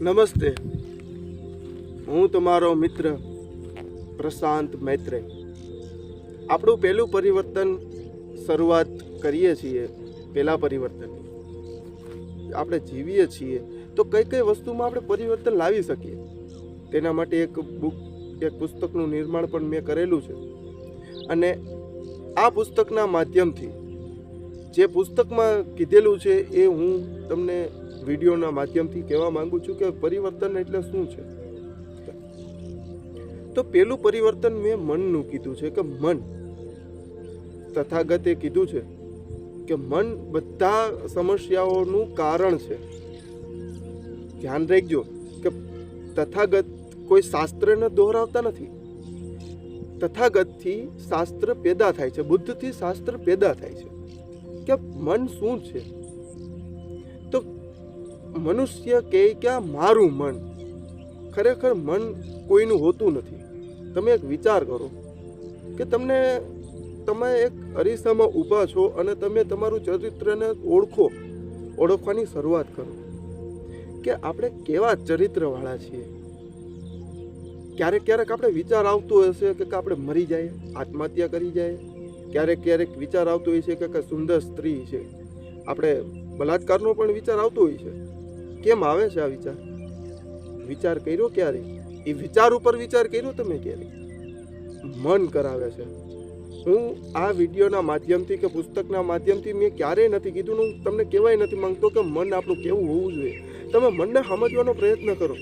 નમસ્તે. હું તમારો મિત્ર પ્રશાંત મૈત્રે. આપણું પહેલું પરિવર્તન શરૂઆત કરીએ છીએ, પહેલાં પરિવર્તન. આપણે જીવીએ છીએ, તો કઈ કઈ વસ્તુમાં આપણે પરિવર્તન લાવી શકીએ? તેના માટે એક બુક, એક પુસ્તકનું નિર્માણ પણ મેં કરેલું છે. અને આ પુસ્તકના માધ્યમથી જે પુસ્તકમાં કીધેલું છે એ હું તમને વિડીયોના માધ્યમથી કહેવા માંગુ છું કે પરિવર્તન એટલે શું છે? તો પેલું પરિવર્તન મેં મનનું કીધું છે કે મન. તથાગતે કીધું છે કે મન બધા સમસ્યાઓનું કારણ છે. ધ્યાન રાખજો કે તથાગત કોઈ શાસ્ત્રને દોહરાવતા નથી. તથાગતથી શાસ્ત્ર પેદા થાય છે, બુદ્ધથી શાસ્ત્ર પેદા થાય છે. કે મન શું છે? મનુષ્ય કહે કે મારું મન? ખરેખર મન કોઈનું હોતું નથી. તમે એક વિચાર કરો કે તમને, તમે એક અરીસામાં ઊભા છો અને તમે તમારું ચરિત્રને ઓળખો, ઓળખવાની શરૂઆત કરો કે આપણે કેવા ચરિત્રવાળા છીએ? ક્યારેક ક્યારેક આપણે વિચાર આવતો હશે કે આપણે મરી જાય આત્મહત્યા કરી જાય ક્યારેક ક્યારેક વિચાર આવતો હોય છે કે કે સુંદર સ્ત્રી છે. આપણે બલાત્કારનો પણ વિચાર આવતો હોય છે. કેમ આવે છે આ વિચાર? વિચાર કર્યો ક્યારે? એ વિચાર ઉપર વિચાર કર્યો તમે ક્યારે? મન કરાવે છે. હું આ વિડીયોના માધ્યમથી કે પુસ્તકના માધ્યમથી મેં ક્યારેય નથી કીધું હું તમને કહેવાય નથી માંગતો કે મન આપણું કેવું હોવું જોઈએ. તમે મનને સમજવાનો પ્રયત્ન કરો.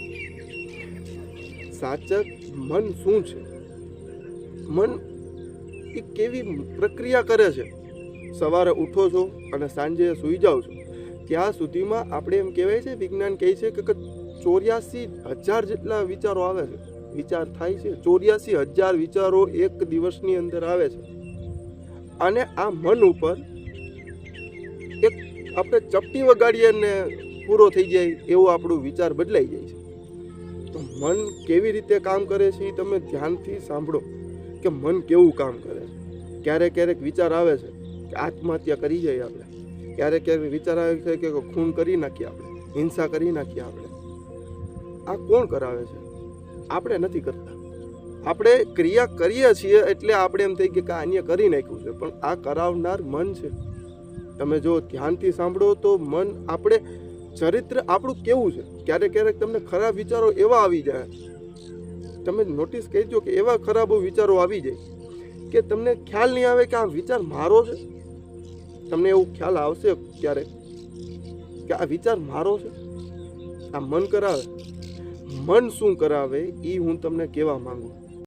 સાચક મન શું છે? મન એ કેવી પ્રક્રિયા કરે છે? સવારે ઉઠો છો અને સાંજે સૂઈ જાઓ છો. ત્યાં સુધીમાં આપણે એમ કહેવાય છે, વિજ્ઞાન કહે છે કે ચોર્યાસી હજાર જેટલા વિચારો આવે છે. વિચાર થાય છે, ચોર્યાસી હજાર વિચારો એક દિવસની અંદર આવે છે. અને આ મન ઉપર એક આપણે ચપટી વગાડીએ ને પૂરો થઈ જાય એવો આપણો વિચાર બદલાઈ જાય છે. તો મન કેવી રીતે કામ કરે છે એ તમે ધ્યાનથી સાંભળો કે મન કેવું કામ કરે છે. ક્યારેક ક્યારેક વિચાર આવે છે કે આત્મહત્યા કરી જાય આપણે. ક્યારેક ક્યારેક વિચાર આવે છે કે ખૂન કરી નાખીએ આપણે, હિંસા કરી નાખીએ આપણે. આ કોણ કરાવે છે? આપણે નથી કરતા. આપણે ક્રિયા કરીએ છીએ એટલે આપણે એમ થઈ કે અન્ય કરી નાખ્યું છે, પણ આ કરાવનાર મન છે. તમે જો ધ્યાનથી સાંભળો તો મન આપણે, ચરિત્ર આપણું કેવું છે? ક્યારેક ક્યારેક તમને ખરાબ વિચારો એવા આવી જાય. તમે નોટિસ કરજો કે એવા ખરાબ વિચારો આવી જાય કે તમને ખ્યાલ નહીં આવે કે આ વિચાર મારો છે? તમને એવું ખ્યાલ આવશે ક્યારેક કે આ વિચાર મારો છે? આ મન કરાવે? મન શું કરાવે એ હું તમને કહેવા માંગુ